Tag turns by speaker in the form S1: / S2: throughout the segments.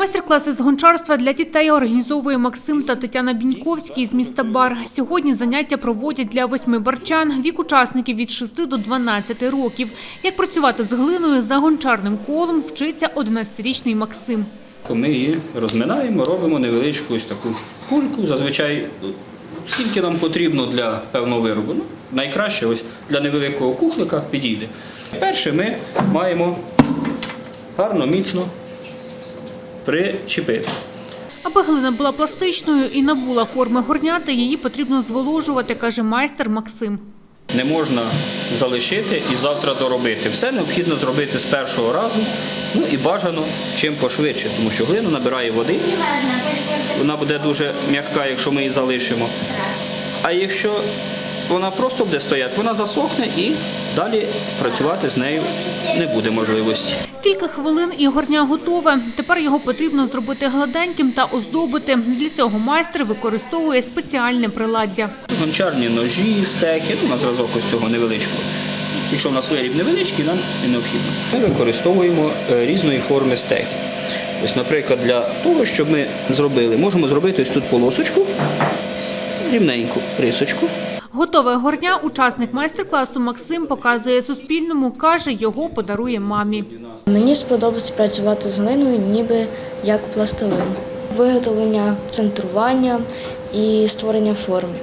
S1: Майстер-класи з гончарства для дітей організовує Максим та Тетяна Біньковські з міста Бар. Сьогодні заняття проводять для восьми барчан, вік учасників від 6 до 12 років. Як працювати з глиною за гончарним колом вчиться 11-річний Максим.
S2: Ми її розминаємо, робимо невеличку ось таку кульку. Зазвичай скільки нам потрібно для певного виробу. Ну, найкраще ось для невеликого кухлика підійде. Перше ми маємо гарно, міцно причепити.
S1: Аби глина була пластичною і набула форми горняти, її потрібно зволожувати, каже майстер Максим.
S2: Не можна залишити і завтра доробити. Все необхідно зробити з першого разу. Ну і бажано чим пошвидше, тому що глина набирає води. Вона буде дуже м'яка, якщо ми її залишимо. А якщо вона просто буде стояти, вона засохне і далі працювати з нею не буде можливості.
S1: Кілька хвилин і горня готове. Тепер його потрібно зробити гладеньким та оздобити. Для цього майстер використовує спеціальне приладдя.
S2: Гончарні ножі, стеки, ну, на зразок ось цього невеличкого. Якщо в нас виріб невеличкий, нам не необхідно. Ми використовуємо е, різної форми стеки. Ось, наприклад, для того, щоб ми зробили, можемо зробити ось тут полосочку, рівненьку рисочку.
S1: Готове горня учасник майстер-класу Максим показує Суспільному. Каже, його подарує мамі.
S3: Мені сподобається працювати з глиною, ніби як пластилин. Виготовлення центрування і створення форми.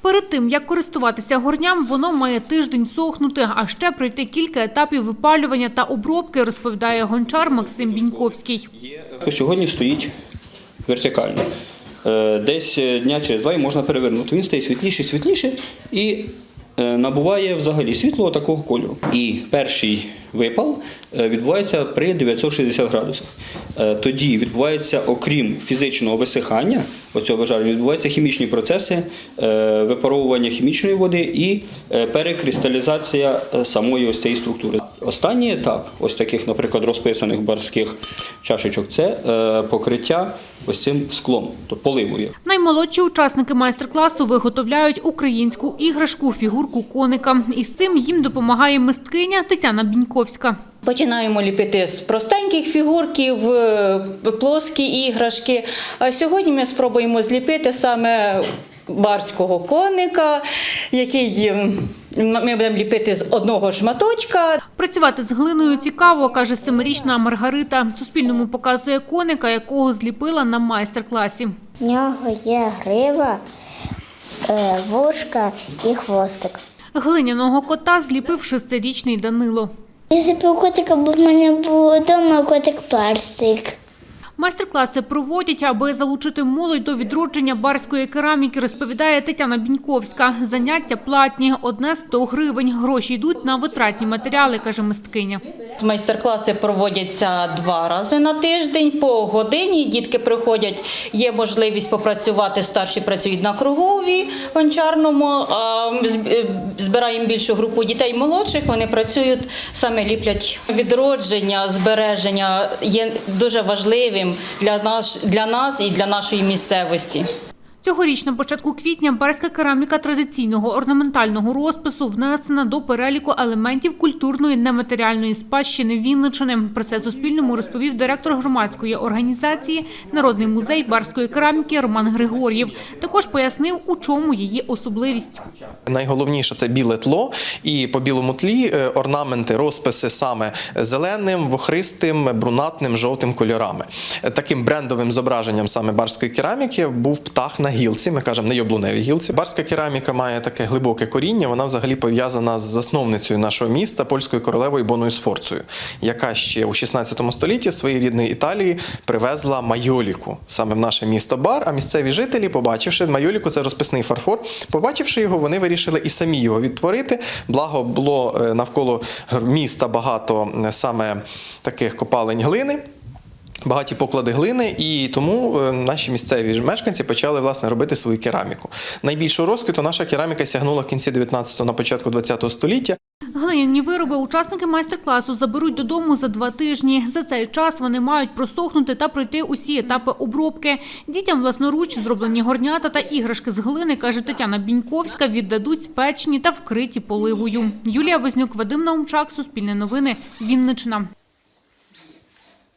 S1: Перед тим, як користуватися горням, воно має тиждень сохнути, а ще пройти кілька етапів випалювання та обробки, розповідає гончар Максим Біньковський.
S2: Сьогодні стоїть вертикально. Е, Десь е, дня через два можна перевернути. Він стає світліше, світліше і е, набуває взагалі світлого такого кольору. І перший випал е, відбувається при 960 градусах. Е, Тоді відбувається, окрім фізичного висихання, оцього вижарення, відбуваються хімічні процеси, е, випаровування хімічної води і перекристалізація самої ось цієї структури. Останній етап, ось таких, наприклад, розписаних барських чашечок, це покриття ось цим склом, тобто поливою.
S1: Наймолодші учасники майстер-класу виготовляють українську іграшку фігурку коника. І з цим їм допомагає мисткиня Тетяна Біньковська.
S4: Починаємо ліпити з простеньких фігурків, е, плоскі іграшки. А сьогодні ми спробуємо зліпити саме барського коника, який ми будемо ліпити з одного шматочка.
S1: Працювати з глиною цікаво, каже семирічна Маргарита. Суспільному показує коника, якого зліпила на майстер-класі.
S5: В нього є грива, е, вушка і хвостик.
S1: Глиняного кота зліпив шестирічний Данило.
S5: Я запив котика, бо в мене був вдома котик перстик.
S1: Майстер-класи проводять, аби залучити молодь до відродження барської кераміки, розповідає Тетяна Біньковська. Заняття платні, одне 100 гривень. Гроші йдуть на витратні матеріали, каже мисткиня.
S4: Майстер-класи проводяться два рази на тиждень по годині. Дітки приходять, є можливість попрацювати. Старші працюють на круговій гончарному. Е, збираємо більшу групу дітей молодших. Вони працюють саме ліплять. Відродження, збереження є дуже важливим для нас, для нас і для нашої місцевості.
S1: Цьогоріч на початку квітня барська кераміка традиційного орнаментального розпису внесена до переліку елементів культурної нематеріальної спадщини Вінничини. Про це Суспільному розповів директор громадської організації Народний музей барської кераміки Роман Григор'єв. Також пояснив, у чому її особливість.
S6: Найголовніше це біле тло, і по білому тлі е, орнаменти, розписи саме зеленим, вохристим, брунатним, жовтим кольорами. Е, Таким брендовим зображенням саме барської кераміки був птах на гілці. Ми кажемо не яблуневій гілці. Барська кераміка має таке глибоке коріння. Вона взагалі пов'язана з засновницею нашого міста, польською королевою Боною Сфорцею, яка ще у 16 столітті своєї рідної Італії привезла майоліку саме в наше місто Бар. А місцеві жителі, побачивши майоліку, це розписний фарфор, побачивши його, вони вирішили і самі його відтворити. Благо було е, навколо міста багато е, саме таких копалень глини. Багаті поклади глини, і тому е, наші місцеві мешканці почали власне робити свою кераміку. Найбільшу розквіту наша кераміка сягнула в кінці 19-го, на початку 20-го століття.
S1: Глиняні вироби учасники майстер-класу заберуть додому за два тижні. За цей час вони мають просохнути та пройти усі етапи обробки. Дітям власноруч зроблені горнята та іграшки з глини, каже Тетяна Біньковська, віддадуть спечені та вкриті поливою. Юлія Вознюк, Вадим Наумчак, Суспільне новини, Вінничина.